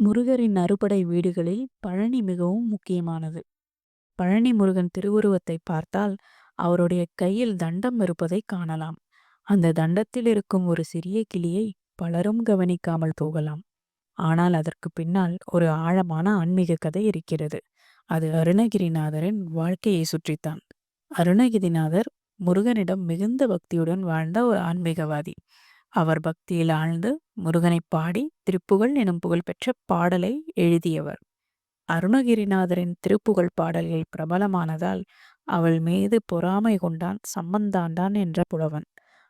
முருகரின் அறுபடை வீடுகளில் பழனி மிகவும் முக்கியமானது. பழனி முருகன் திருவுருவத்தை பார்த்தால் அவருடைய கையில் தண்டம் இருப்பதை காணலாம். அந்த தண்டத்தில் இருக்கும் ஒரு சிறிய கிளியை பலரும் கவனிக்காமல் போகலாம். ஆனால் அதற்கு பின்னால் ஒரு ஆழமான ஆன்மீக கதை இருக்கிறது. அது அருணகிரிநாதரின் வாழ்க்கையை சுற்றித்தான். அருணகிரிநாதர் முருகனிடம் மிகுந்த பக்தியுடன் வாழ்ந்த ஒரு ஆன்மீகவாதி. அவர் பக்தியில் ஆழ்ந்து முருகனைப் பாடி திருப்புகழ் எனும் புகழ்பெற்ற பாடலை எழுதியவர். அருணகிரிநாதரின் திருப்புகழ் பாடல்கள் பிரபலமானதால் அவள் மீது பொறாமை கொண்டான் சம்பந்தாண்டான் என்ற புலவன்.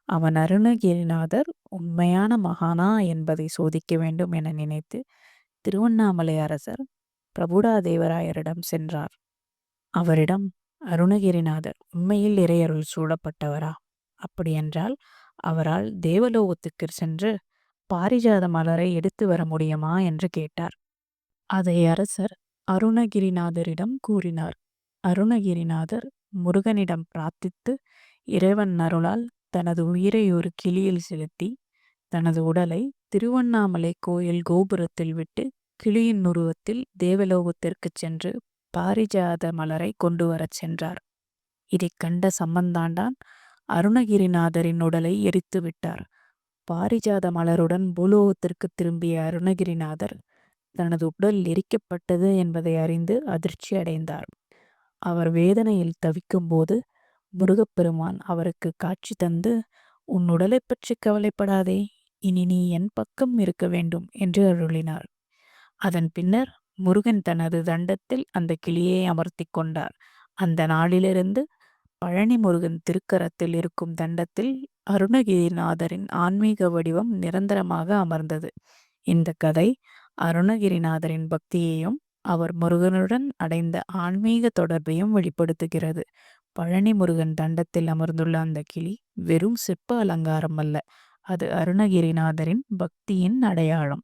அவன் அருணகிரிநாதர் உண்மையான மகானா என்பதை சோதிக்க வேண்டும் என நினைத்து திருவண்ணாமலை அரசர் பிரபுடாதேவராயரிடம் சென்றார். அவரிடம் அருணகிரிநாதர் உண்மையில் இறையருள் சூழப்பட்டவரா? அப்படியென்றால் அவரால் தேவலோகத்துக்கு சென்று பாரிஜாத மலரை எடுத்து வர முடியுமா என்று கேட்டார். அதை அரசர் அருணகிரிநாதரிடம் கூறினார். அருணகிரிநாதர் முருகனிடம் பிரார்த்தித்து இறைவன் அருளால் தனது உயிரை ஒரு கிளியில் செலுத்தி தனது உடலை திருவண்ணாமலை கோயில் கோபுரத்தில் விட்டு கிளியின் உருவத்தில் தேவலோகத்திற்குச் சென்று பாரிஜாத மலரை கொண்டு வரச் சென்றார். இதைக் கண்ட சம்பந்தாண்டான் அருணகிரிநாதரின் உடலை எரித்து விட்டார். பாரிஜாத மலருடன் பூலோகத்திற்கு திரும்பிய அருணகிரிநாதர் தனது உடல் எரிக்கப்பட்டது என்பதை அறிந்து அதிர்ச்சி அடைந்தார். அவர் வேதனையில் தவிக்கும்போது முருகப்பெருமான் அவருக்கு காட்சி தந்து உன் உடலை பற்றி கவலைப்படாதே இனி நீ என் பக்கம் இருக்க வேண்டும் என்று அருளினார். அதன் பின்னர் முருகன் தனது தண்டத்தில் அந்த கிளியை அமர்த்தி கொண்டார். அந்த நாளிலிருந்து பழனி முருகன் திருக்கரத்தில் இருக்கும் தண்டத்தில் அருணகிரிநாதரின் ஆன்மீக வடிவம் நிரந்தரமாக அமர்ந்தது. இந்த கதை அருணகிரிநாதரின் பக்தியையும் அவர் முருகனுடன் அடைந்த ஆன்மீக தொடர்பையும் வெளிப்படுத்துகிறது. பழனி முருகன் தண்டத்தில் அமர்ந்துள்ள அந்த கிளி வெறும் சிற்ப அலங்காரம் அல்ல. அது அருணகிரிநாதரின் பக்தியின் அடையாளம்.